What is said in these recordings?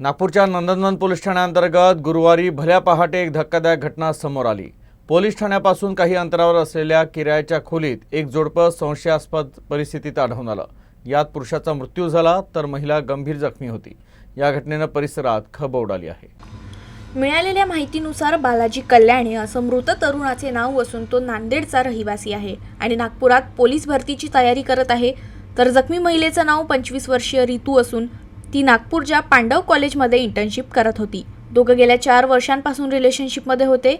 नागपूरच्या नंदनवन पोलीस ठाण्याअंतर्गत गुरुवारी भल्या पहाटे एक धक्कादायक घटना समोर आली. पोलीस ठाण्यापासून काही अंतरावर असलेल्या किरायाच्या खोलीत एक जोडपं संशयास्पद परिस्थितीत आढळून आलं. यात पुरुषाचा मृत्यू झाला तर महिला गंभीर जखमी होती. या घटनेनं परिसरात खब उडाली आहे. मिळालेल्या माहितीनुसार बालाजी कल्याणे असं मृत तरुणाचे नाव असून तो नांदेडचा रहिवासी आहे आणि नागपुरात पोलीस भरतीची तयारी करत आहे. तर जखमी महिलेचं नाव पंचवीस वर्षीय रितू असून ती नागपूरच्या पांडव कॉलेजमध्ये इंटर्नशिप करत होती. दोघं गेल्या चार वर्षांपासून रिलेशनशिपमध्ये होते.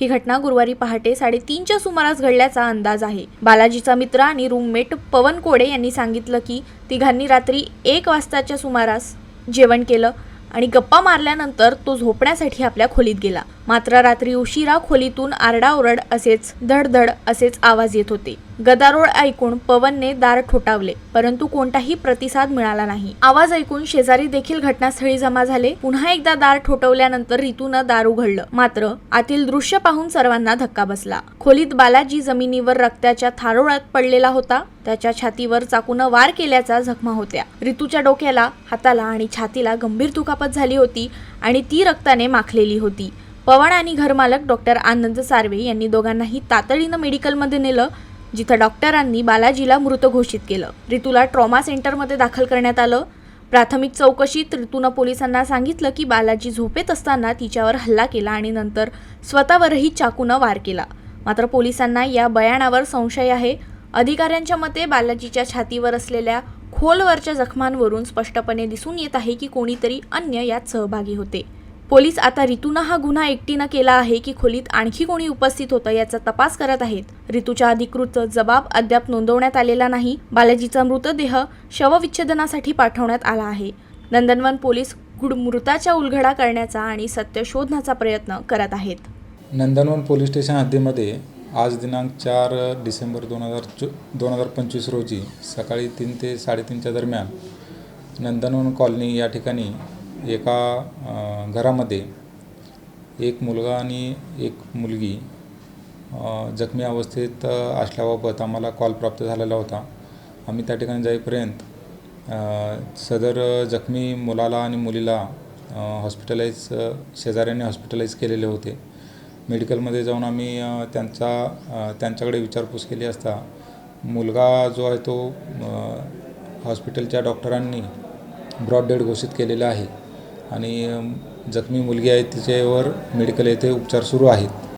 ही घटना गुरुवारी पहाटे साडेतीनच्या सुमारास घडल्याचा अंदाज आहे. बालाजीचा मित्र आणि रूममेट पवन कोडे यांनी सांगितलं की तिघांनी रात्री एक वाजताच्या सुमारास जेवण केलं आणि गप्पा मारल्यानंतर तो झोपण्यासाठी आपल्या खोलीत गेला. मात्र रात्री उशिरा खोलीतून आरडाओरड असेच धडधड असेच आवाज येत होते. गदारोळ ऐकून पवनने दार ठोठावले परंतु कोणताही प्रतिसाद मिळाला नाही. आवाज ऐकून शेजारी देखील घटनास्थळी जमा झाले. पुन्हा एकदा दार ठोठवल्यानंतर रितूनं दार उघडलं. मात्र आतील दृश्य पाहून सर्वांना धक्का बसला. खोलीत बालाजी जमिनीवर रक्ताच्या थारोळात पडलेला होता. त्याच्या छातीवर चाकूनं वार केल्याचा जखमा होत्या. रितूच्या डोक्याला हाताला आणि छातीला गंभीर दुखापत झाली होती आणि ती रक्ताने माखलेली होती. पवन आणि घरमालक डॉक्टर आनंद सार्वे यांनी दोघांनाही तातडीनं मेडिकलमध्ये नेलं जिथं डॉक्टरांनी बालाजीला मृत घोषित केलं. रितूला ट्रॉमा सेंटरमध्ये दाखल करण्यात आलं. प्राथमिक चौकशीत ऋतूनं पोलिसांना सांगितलं की बालाजी झोपेत असताना तिच्यावर हल्ला केला आणि नंतर स्वतःवरही चाकूनं वार केला. मात्र पोलिसांना या बयानावर संशय आहे. अधिकाऱ्यांच्या मते बालाजीच्या छातीवर असलेल्या खोलवरच्या जखमांवरून स्पष्टपणे दिसून येत आहे की कोणीतरी अन्य यात सहभागी होते. पोलीस आता रितूनं हा गुन्हा एकटीनं केला आहे की खोलीत आणखी कोणी उपस्थित होतं याचा तपास करत आहेत. रितूच्या अधिकृत जबाब अद्याप नोंदवण्यात आलेला नाही. बालाजीचा मृतदेह शवविच्छेदनासाठी पाठवण्यात आला आहे. नंदनवन पोलीस गुड मृताच्या उलगडा करण्याचा आणि सत्य शोधण्याचा प्रयत्न करत आहेत. नंदनवन पोलीस स्टेशन हद्दीमध्ये आज दिनांक चार डिसेंबर दोन हजार चो दोन हजार पंचवीस रोजी सकाळी तीन ते साडेतीनच्या दरम्यान नंदनवन कॉलनी या ठिकाणी एका घरामध्ये एक मुलगा आणि एक मुलगी जखमी अवस्थेत असल्याबाबत आम्हाला कॉल प्राप्त झालेला होता. आम्ही त्या ठिकाणी जाईपर्यंत सदर जखमी मुलाला आणि मुलीला हॉस्पिटलाइज शेजाऱ्यांनी हॉस्पिटलाइज केलेले होते. मेडिकलमध्ये जाऊन आम्ही त्यांचा त्यांच्याकडे विचारपूस केली असता मुलगा जो आहे तो हॉस्पिटलच्या डॉक्टरांनी ब्रॉड डेड घोषित केलेला आहे. आणि जखमी मुलगी आहे तिच्यावर मेडिकल येथे उपचार सुरू आहेत.